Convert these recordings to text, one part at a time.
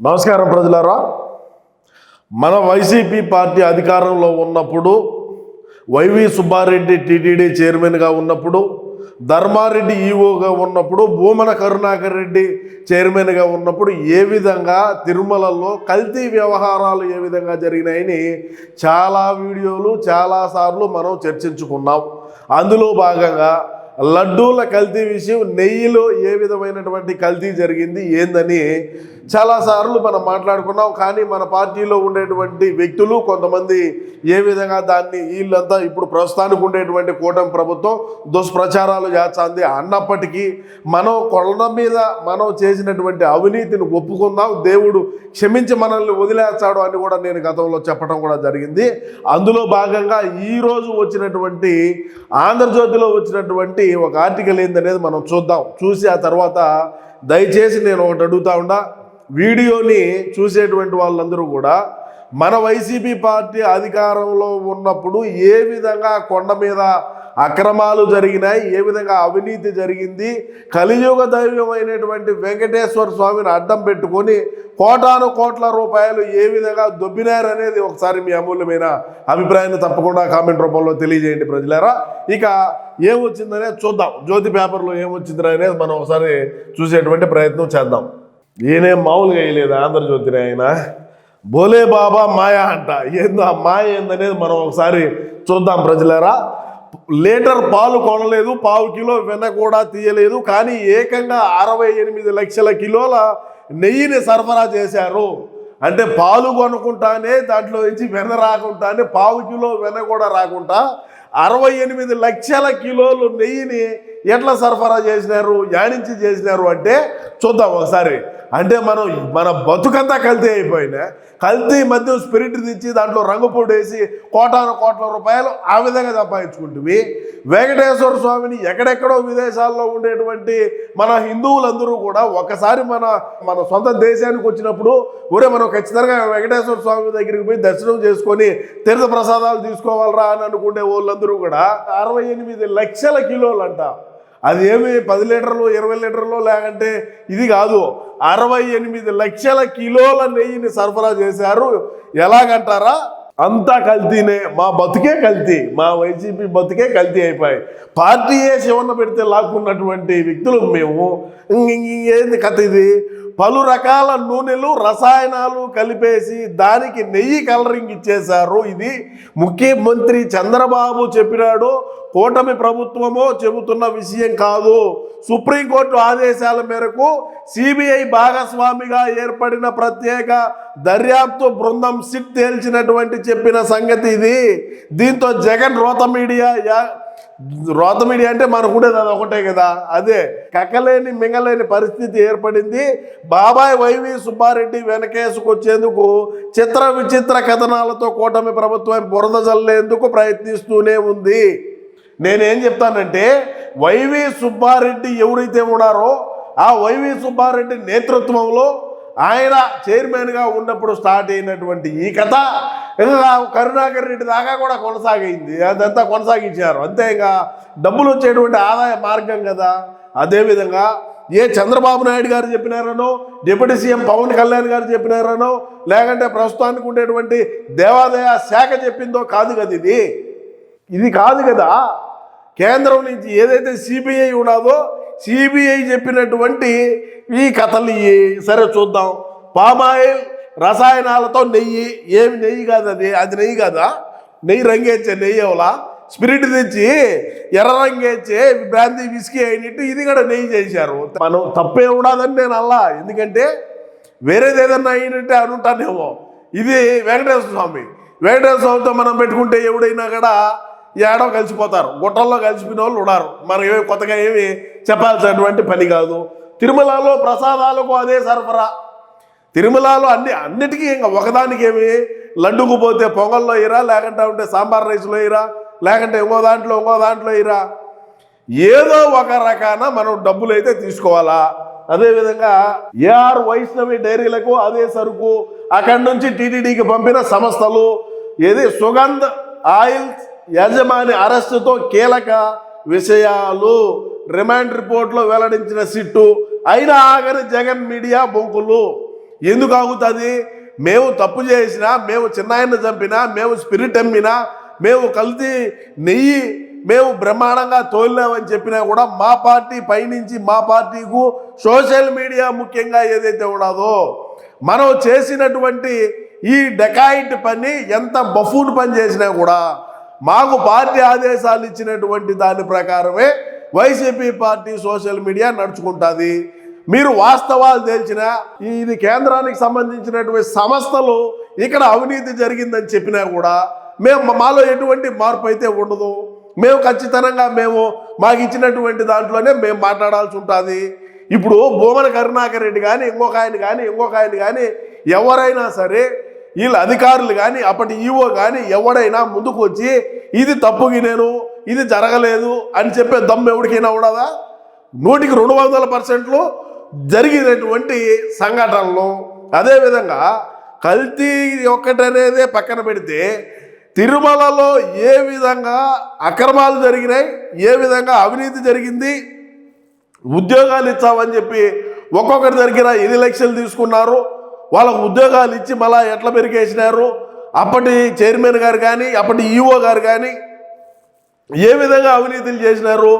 నమస్కారం ప్రజలారా. మన వైసీపీ పార్టీ అధికారంలో ఉన్నప్పుడు వైవి సుబ్బారెడ్డి టీటీడీ చైర్మన్గా ఉన్నప్పుడు ధర్మారెడ్డి ఈఓగా ఉన్నప్పుడు భూమన కరుణాకర్ రెడ్డి చైర్మన్గా ఉన్నప్పుడు ఏ విధంగా తిరుమలలో కల్తీ వ్యవహారాలు ఏ విధంగా జరిగినాయని చాలా వీడియోలు చాలాసార్లు మనం చర్చించుకున్నాం. అందులో భాగంగా లడ్డూల కల్తీ విషయం నెయ్యిలో ఏ విధమైనటువంటి కల్తీ జరిగింది ఏందని చాలాసార్లు మనం మాట్లాడుకున్నాం. కానీ మన పార్టీలో ఉండేటువంటి వ్యక్తులు కొంతమంది ఏ విధంగా దాన్ని వీళ్ళంతా ఇప్పుడు ప్రస్తుతానికి ఉండేటువంటి కూటమి ప్రభుత్వం దుష్ప్రచారాలు చేస్తుంది అన్నప్పటికీ మనం కొళ్ళ మీద మనం చేసినటువంటి అవినీతిని ఒప్పుకుందాం దేవుడు క్షమించి మనల్ని వదిలేస్తాడు అని కూడా నేను గతంలో చెప్పడం కూడా జరిగింది. అందులో భాగంగా ఈరోజు వచ్చినటువంటి ఆంధ్రజ్యోతిలో వచ్చినటువంటి ఒక ఆర్టికల్ ఏందనేది మనం చూద్దాం. చూసి ఆ తర్వాత దయచేసి నేను ఒకటి అడుగుతా ఉండా వీడియోని చూసేటువంటి వాళ్ళందరూ కూడా మన వైసీపీ పార్టీ అధికారంలో ఉన్నప్పుడు ఏ విధంగా కొండ మీద అక్రమాలు జరిగినాయి ఏ విధంగా అవినీతి జరిగింది కలియుగ దైవమైనటువంటి వెంకటేశ్వర స్వామిని అడ్డం పెట్టుకొని కోటాను కోట్ల రూపాయలు ఏ విధంగా దొబ్బినారనేది ఒకసారి మీ అమూల్యమైన అభిప్రాయాన్ని తప్పకుండా కామెంట్ రూపంలో తెలియజేయండి ప్రజలారా. ఇక ఏమొచ్చిందనే చూద్దాం. జ్యోతి పేపర్లో ఏమొచ్చిందనేది మనం ఒకసారి చూసేటువంటి ప్రయత్నం చేద్దాం. ఈయనేం మామూలుగా వేయలేదు ఆంధ్రజ్యోతిని ఆయన? బోలే బాబా మాయ అంట. ఏందో ఆ మాయ ఏందనేది మనం ఒకసారి చూద్దాం ప్రజలారా. లీటర్ పాలు కొనలేదు పావు కిలో వెన్న కూడా తీయలేదు కానీ ఏకంగా అరవై ఎనిమిది లక్షల కిలోల నెయ్యిని సరఫరా చేశారు. అంటే పాలు కొనుక్కుంటానే దాంట్లో నుంచి వెన్న రాకుండానే పావు కిలో వెన్న కూడా రాకుండా అరవై ఎనిమిది లక్షల కిలోలు నెయ్యిని ఎట్లా సరఫరా చేసినారు యాడించి చేసినారు అంటే చూద్దాం ఒకసారి. అంటే మనం మన బతుకంతా కల్తీ అయిపోయినా కల్తీ మధ్య స్పిరిట్ తెచ్చి దాంట్లో రంగు పొడి వేసి కోటాను కోట్ల రూపాయలు ఆ విధంగా సంపాదించుకుంటుంది వెంకటేశ్వర స్వామిని ఎక్కడెక్కడో విదేశాల్లో ఉండేటువంటి మన హిందువులందరూ కూడా ఒకసారి మన మన సొంత దేశానికి వచ్చినప్పుడు ఒరే మనం ఖచ్చితంగా వెంకటేశ్వర స్వామి దగ్గరికి పోయి దర్శనం చేసుకొని తీర్థ ప్రసాదాలు తీసుకోవాలరా అని అనుకునే వాళ్ళందరూ కూడా అరవై ఎనిమిది లక్షల కిలోలు అంట అది ఏమి పది లీటర్లు ఇరవై లీటర్లు లేకంటే ఇది కాదు. అరవై ఎనిమిది లక్షల కిలోల నెయ్యిని సరఫరా చేశారు. ఎలాగంటారా? అంతా కల్తీనే. మా బతుకే కల్తీ. మా వైసీపీ బతుకే కల్తీ అయిపోయాయి. పార్టీయే శివన్న పెడితే లాక్కున్నటువంటి వ్యక్తులు మేము. ఏంది కథ ఇది? పలు రకాల నూనెలు రసాయనాలు కలిపేసి దానికి నెయ్యి కలరింగ్ ఇచ్చేశారు. ఇది ముఖ్యమంత్రి చంద్రబాబు చెప్పినాడు. కూటమి ప్రభుత్వమో చెబుతున్న విషయం కాదు. సుప్రీంకోర్టు ఆదేశాల మేరకు సిబిఐ భాగస్వామిగా ఏర్పడిన ప్రత్యేక దర్యాప్తు బృందం సిట్ తేల్చినటువంటి చెప్పిన సంగతి ఇది. దీంతో జగన్ రోత మీడియా యా- రోత మీడియా అంటే మనకు ఉండేది అది ఒకటే కదా. అదే కక్కలేని మింగలేని పరిస్థితి ఏర్పడింది. బాబాయ్ వైవి సుబ్బారెడ్డి వెనకేసుకొచ్చేందుకు చిత్ర విచిత్ర కథనాలతో కూటమి ప్రభుత్వం బురద చల్లేందుకు ప్రయత్నిస్తూనే ఉంది. నేనేం చెప్తానంటే వైవి సుబ్బారెడ్డి ఎవరైతే ఉన్నారో ఆ వైవి సుబ్బారెడ్డి నేతృత్వంలో ఆయన చైర్మన్గా ఉన్నప్పుడు స్టార్ట్ అయినటువంటి ఈ కథ కరుణాకర్ రెడ్డి దాకా కూడా కొనసాగింది. అదంతా కొనసాగించారు. అంతే ఇంకా డబ్బులు వచ్చేటువంటి ఆదాయ మార్గం కదా. అదేవిధంగా ఏ చంద్రబాబు నాయుడు గారు చెప్పినారనో డిప్యూటీ సీఎం పవన్ కళ్యాణ్ గారు చెప్పినారనో లేకంటే ప్రస్తుతానికి ఉండేటువంటి దేవాదాయ శాఖ చెప్పిందో కాదు కదా ఇది. ఇది కాదు కదా. కేంద్రం నుంచి ఏదైతే సిబిఐ ఉన్నదో సిబిఐ చెప్పినటువంటి ఈ కథలు సరే చూద్దాం. పామాయిల్ రసాయనాలతో నెయ్యి ఏమి నెయ్యి కాదు అది అది నెయ్యి కాదా? నెయ్యి రంగేచ్చే నెయ్యి అవలా స్పిరిట్ తెచ్చి ఎర్ర రంగేచ్చే బ్రాంతి విస్కీ అయినట్టు ఇది కూడా నెయ్యి చేశారు. మనం తప్పే ఉండదని నేను అల్లా ఎందుకంటే వేరేది ఏదన్నా అయినట్టే అనుంటానేమో. ఇది వెంకటేశ్వర స్వామి. వెంకటేశ్వర స్వామితో మనం పెట్టుకుంటే ఎవడైనా కూడా ఏడో కలిసిపోతారు. గుట్టల్లో కలిసిపోయిన వాళ్ళు ఉన్నారు. మనం ఏమి కొత్తగా ఏమి చెప్పాల్సినటువంటి పని కాదు. తిరుమలలో ప్రసాదాలకు అదే సరఫరా. తిరుమలలో అన్ని అన్నిటికీ ఇంకా ఒకదానికి ఏమి లడ్డుకు పోతే పొంగల్లో ఇరా లేకుంటే ఉంటే సాంబార్ రైస్లో ఇరా లేకుంటే ఇంకో దాంట్లో ఇంకో దాంట్లో ఇరా ఏదో ఒక రకాన మనం డబ్బులు అయితే తీసుకోవాలా? అదేవిధంగా ఏఆర్ వైష్ణవి డైరీలకు అదే సరుకు అక్కడి నుంచి టీటీడీకి పంపిన సంస్థలు ఏది సుగంధ్ ఆయిల్స్ యజమాని అరెస్టుతో కీలక విషయాలు రిమాండ్ రిపోర్ట్లో వెల్లడించిన సిట్టు అయినా ఆఖరి జగన్ మీడియా బొంకులు. ఎందుకు ఆగుతుంది? మేము తప్పు చేసినా మేము చిన్నాయన చంపినా మేము స్పిరిట్ అమ్మినా మేము కల్తీ నెయ్యి మేము బ్రహ్మాండంగా తోలినామని చెప్పినా కూడా మా పార్టీ పైనుంచి మా పార్టీకు సోషల్ మీడియా ముఖ్యంగా ఏదైతే ఉన్నదో మనం చేసినటువంటి ఈ డెకాయిట్ పని ఎంత బఫూన్ పని చేసినా కూడా మాకు పార్టీ ఆదేశాలు ఇచ్చినటువంటి దాని ప్రకారమే వైసీపీ పార్టీ సోషల్ మీడియా నడుచుకుంటుంది. మీరు వాస్తవాలు తెలిసిన ఇది కేంద్రానికి సంబంధించినటువంటి సంస్థలు ఇక్కడ అవినీతి జరిగిందని చెప్పినా కూడా మేము మాలో ఎటువంటి మార్పు అయితే ఉండదు. మేము ఖచ్చితంగా మేము మాకు ఇచ్చినటువంటి దాంట్లోనే మేము మాట్లాడాల్సి ఉంటుంది. ఇప్పుడు భూమన కరుణాకర్ రెడ్డి కానీ ఇంకొక ఆయన కానీ ఇంకొక ఆయన కానీ ఎవరైనా సరే వీళ్ళ అధికారులు కానీ అప్పటి ఈవో కానీ ఎవడైనా ముందుకు వచ్చి ఇది తప్పుకి నేను ఇది జరగలేదు అని చెప్పే దమ్ము ఎవరికైనా ఉండదా? నూటికి రెండు వందల పర్సెంట్లు జరిగినటువంటి సంఘటనలు. అదేవిధంగా కల్తీ ఒక్కటనేదే పక్కన పెడితే తిరుమలలో ఏ విధంగా అక్రమాలు జరిగినాయి ఏ విధంగా అవినీతి జరిగింది ఉద్యోగాలు ఇచ్చామని చెప్పి ఒక్కొక్కరి దగ్గర ఎన్ని లక్షలు తీసుకున్నారు వాళ్ళకు ఉద్యోగాలు ఇచ్చి మళ్ళా ఎట్లా పెరిగేసినారు అప్పటి చైర్మన్ గారు కానీ అప్పటి ఈఓ గారు కానీ ఏ విధంగా అవినీతులు చేసినారు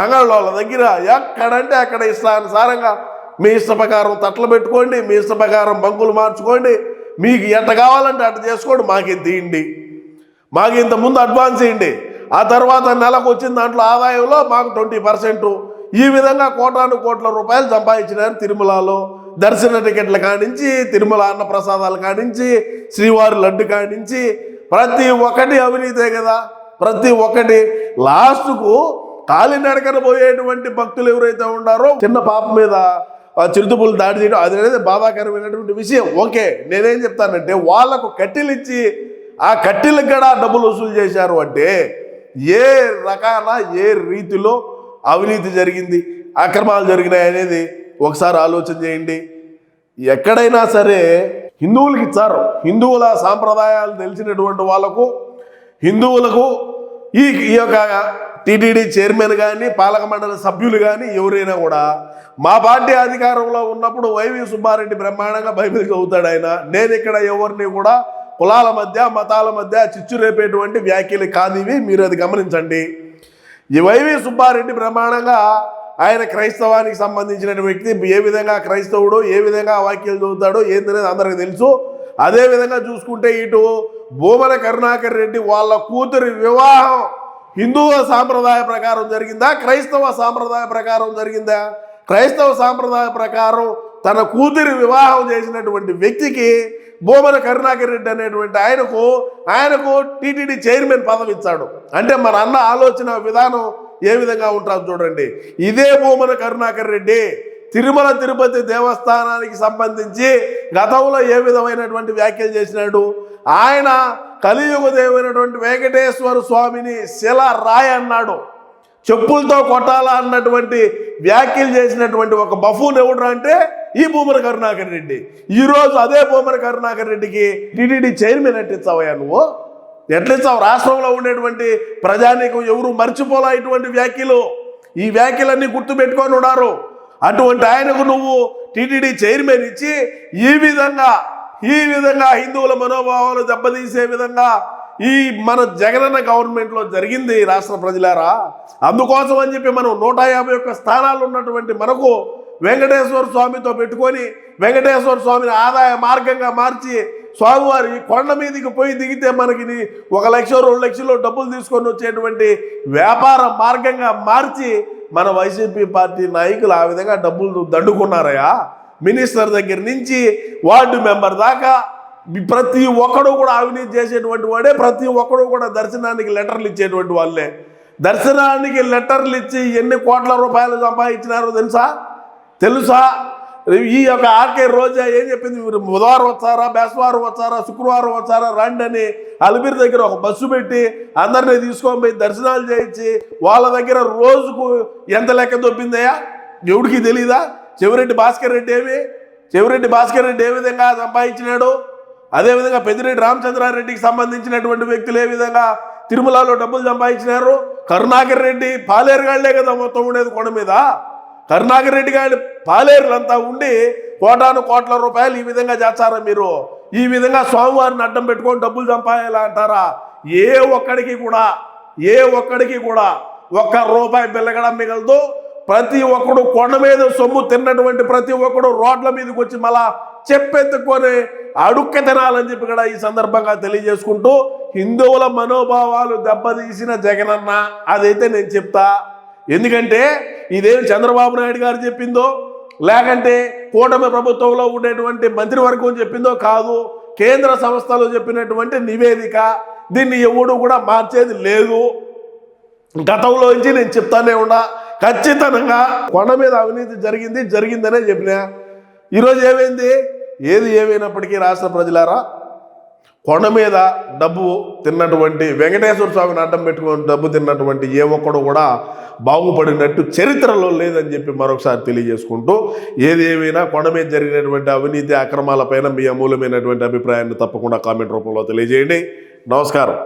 అంగళ్ళ వాళ్ళ దగ్గర ఎక్కడంటే అక్కడ ఇష్టానుసారంగా మీ ఇష్ట ప్రకారం తట్లు పెట్టుకోండి మీ ఇష్ట ప్రకారం బంకులు మార్చుకోండి. మీకు ఎట్ట కావాలంటే అట్ట చేసుకోండి మాకు తీయండి. మాకు ఇంత ముందు అడ్వాన్స్ ఇవ్వండి. ఆ తర్వాత నెలకు వచ్చిన దాంట్లో ఆదాయంలో మాకు ట్వంటీ పర్సెంట్. ఈ విధంగా కోటాను కోట్ల రూపాయలు సంపాదించినారు తిరుమలలో. దర్శన టికెట్ల కానించి తిరుమల అన్నప్రసాదాల కానించి శ్రీవారి లడ్డు కానించి ప్రతి ఒక్కటి అవినీతే కదా. ప్రతి ఒక్కటి. లాస్ట్కు కాలినడకన పోయేటువంటి భక్తులు ఎవరైతే ఉన్నారో చిన్న పాప మీద చిరుతుపులు దాడి చేయడం అది అనేది బాధాకరమైనటువంటి విషయం. ఓకే నేనేం చెప్తానంటే వాళ్ళకు కట్టెలు ఇచ్చి ఆ కట్టెలకు కూడా డబ్బులు వసూలు చేశారు అంటే ఏ రకాల ఏ రీతిలో అవినీతి జరిగింది అక్రమాలు జరిగినాయి అనేది ఒకసారి ఆలోచన చేయండి. ఎక్కడైనా సరే హిందువులకి ఇచ్చారు. హిందువుల సాంప్రదాయాలు తెలిసినటువంటి వాళ్ళకు హిందువులకు ఈ ఈ యొక్క టీటీడీ చైర్మన్ కానీ పాలక మండలి సభ్యులు కానీ ఎవరైనా కూడా మా పార్టీ అధికారంలో ఉన్నప్పుడు వైవి సుబ్బారెడ్డి బ్రహ్మాండంగా బైబిల్ చదువుతాడు ఆయన. నేను ఇక్కడ ఎవరిని కూడా కులాల మధ్య మతాల మధ్య చిచ్చు రేపేటువంటి వ్యాఖ్యలు కాదు ఇవి. మీరు అది గమనించండి. ఈ వైవి సుబ్బారెడ్డి బ్రహ్మాండంగా ఆయన క్రైస్తవానికి సంబంధించిన వ్యక్తి. ఏ విధంగా క్రైస్తవుడు ఏ విధంగా వాక్యాలు చదువుతాడు ఏందనేది అందరికీ తెలుసు. అదే విధంగా చూసుకుంటే ఇటు భూమన కరుణాకర్ రెడ్డి వాళ్ళ కూతురి వివాహం హిందువుల సాంప్రదాయ ప్రకారం జరిగిందా? క్రైస్తవ సాంప్రదాయ ప్రకారం జరిగిందా? క్రైస్తవ సాంప్రదాయ ప్రకారం తన కూతురి వివాహం చేసినటువంటి వ్యక్తికి భూమన కరుణాకర్ రెడ్డి అనేటువంటి ఆయనకు ఆయనకు టీటీడీ చైర్మన్ పదవి ఇచ్చాడు అంటే మన అన్న ఆలోచన విధానం ఏ విధంగా ఉంటుంది చూడండి. ఇదే భూమన కరుణాకర్ రెడ్డి తిరుమల తిరుపతి దేవస్థానానికి సంబంధించి గతంలో ఏ విధమైనటువంటి వ్యాఖ్యలు చేసినాడు? ఆయన కలియుగ దేవుడైనటువంటి వెంకటేశ్వర స్వామిని శిల రాయ్ అన్నాడు. చెప్పులతో కొట్టాలా అన్నటువంటి వ్యాఖ్యలు చేసినటువంటి ఒక బఫూన్ ఎవడరా అంటే ఈ భూమర కరుణాకర్ రెడ్డి. ఈరోజు అదే భూమర కరుణాకర్ రెడ్డికి టీటీడీ చైర్మన్ ఎట్టించావయ్యా నువ్వు? ఎట్లించావు రాష్ట్రంలో ఉండేటువంటి ప్రజానీకం ఎవరు మర్చిపోలా ఇటువంటి వ్యాఖ్యలు? ఈ వ్యాఖ్యలన్నీ గుర్తుపెట్టుకొని ఉన్నారు. అటువంటి ఆయనకు నువ్వు టీటీడీ చైర్మన్ ఇచ్చి ఈ విధంగా ఈ విధంగా హిందువుల మనోభావాలు దెబ్బతీసే విధంగా ఈ మన జగనన్న గవర్నమెంట్లో జరిగింది రాష్ట్ర ప్రజలారా? అందుకోసం అని చెప్పి మనం నూట యాభై ఒక్క స్థానాలు ఉన్నటువంటి మనకు వెంకటేశ్వర స్వామితో పెట్టుకొని వెంకటేశ్వర స్వామిని ఆదాయ మార్గంగా మార్చి స్వామివారి కొండ మీదకి పోయి దిగితే మనకి ఒక లక్ష రెండు లక్షలు డబ్బులు తీసుకొని వచ్చేటువంటి వ్యాపార మార్గంగా మార్చి మన వైసీపీ పార్టీ నాయకులు ఆ విధంగా డబ్బులు దండుకున్నారయ్యా. మినిస్టర్ దగ్గర నుంచి వార్డు మెంబర్ దాకా ప్రతి ఒక్కడు కూడా అవినీతి చేసేటువంటి వాడే ప్రతి ఒక్కడు కూడా దర్శనానికి లెటర్లు ఇచ్చేటువంటి వాళ్ళే. దర్శనానికి లెటర్లు ఇచ్చి ఎన్ని కోట్ల రూపాయలు సంపాదించినారో తెలుసా? తెలుసా? ఈ యొక్క ఆర్కే రోజా ఏం చెప్పింది? మీరు బుధవారం వచ్చారా బేస్వారం వచ్చారా శుక్రవారం వచ్చారా రండి అని అలిపిరి దగ్గర ఒక బస్సు పెట్టి అందరినీ తీసుకొని పోయి దర్శనాలు చేయించి వాళ్ళ దగ్గర రోజుకు ఎంత లెక్క దొబ్బిందయ్యా? ఎవడికి తెలీదా? చెవిరెడ్డి భాస్కర్ రెడ్డి ఏమి? చెవిరెడ్డి భాస్కర్ రెడ్డి ఏ విధంగా సంపాదించినాడు? అదేవిధంగా పెద్దిరెడ్డి రామచంద్రారెడ్డికి సంబంధించినటువంటి వ్యక్తులు ఏ విధంగా తిరుమలలో డబ్బులు సంపాదించినారు? కరుణాకర్ రెడ్డి పాలేరుగాళ్ళే కదా మొత్తం ఉండేది కొండ మీద. కరుణాకర్ రెడ్డి గారి పాలేరులంతా ఉండి కోటాను కోట్ల రూపాయలు ఈ విధంగా చేస్తారా మీరు? ఈ విధంగా స్వామివారిని అడ్డం పెట్టుకొని డబ్బులు సంపాదాలా అంటారా? ఏ ఒక్కడికి కూడా ఏ ఒక్కడికి కూడా ఒక్క రూపాయి బిల్లగడం మిగలదు. ప్రతి ఒక్కడు కొండ మీద సొమ్ము తిన్నటువంటి ప్రతి ఒక్కడు రోడ్ల మీదకి వచ్చి మళ్ళా చెప్పెత్తుకొని అడుక్కెతనాలని చెప్పి కూడా ఈ సందర్భంగా తెలియజేసుకుంటూ హిందువుల మనోభావాలు దెబ్బతీసిన జగనన్న అదైతే నేను చెప్తా. ఎందుకంటే ఇదేం చంద్రబాబు నాయుడు గారు చెప్పిందో లేకంటే కూటమి ప్రభుత్వంలో ఉండేటువంటి మంత్రివర్గం చెప్పిందో కాదు కేంద్ర సంస్థలు చెప్పినటువంటి నివేదిక దీన్ని ఎవడు కూడా మార్చేది లేదు. గతంలో నుంచి నేను చెప్తానే ఉన్నా ఖచ్చితంగా కొండ మీద అవినీతి జరిగింది జరిగిందనే చెప్పినా. ఈరోజు ఏమైంది? ఏది ఏమైనప్పటికీ రాష్ట్ర ప్రజలారా కొండ మీద డబ్బు తిన్నటువంటి వెంకటేశ్వర స్వామిని అడ్డం పెట్టుకుని డబ్బు తిన్నటువంటి ఏ ఒక్కడు కూడా బాగుపడినట్టు చరిత్రలో లేదని చెప్పి మరొకసారి తెలియజేసుకుంటూ ఏది ఏమైనా కొండ మీద జరిగినటువంటి అవినీతి అక్రమాలపైన మీ అమూల్యమైనటువంటి అభిప్రాయాన్ని తప్పకుండా కామెంట్ రూపంలో తెలియజేయండి. నమస్కారం.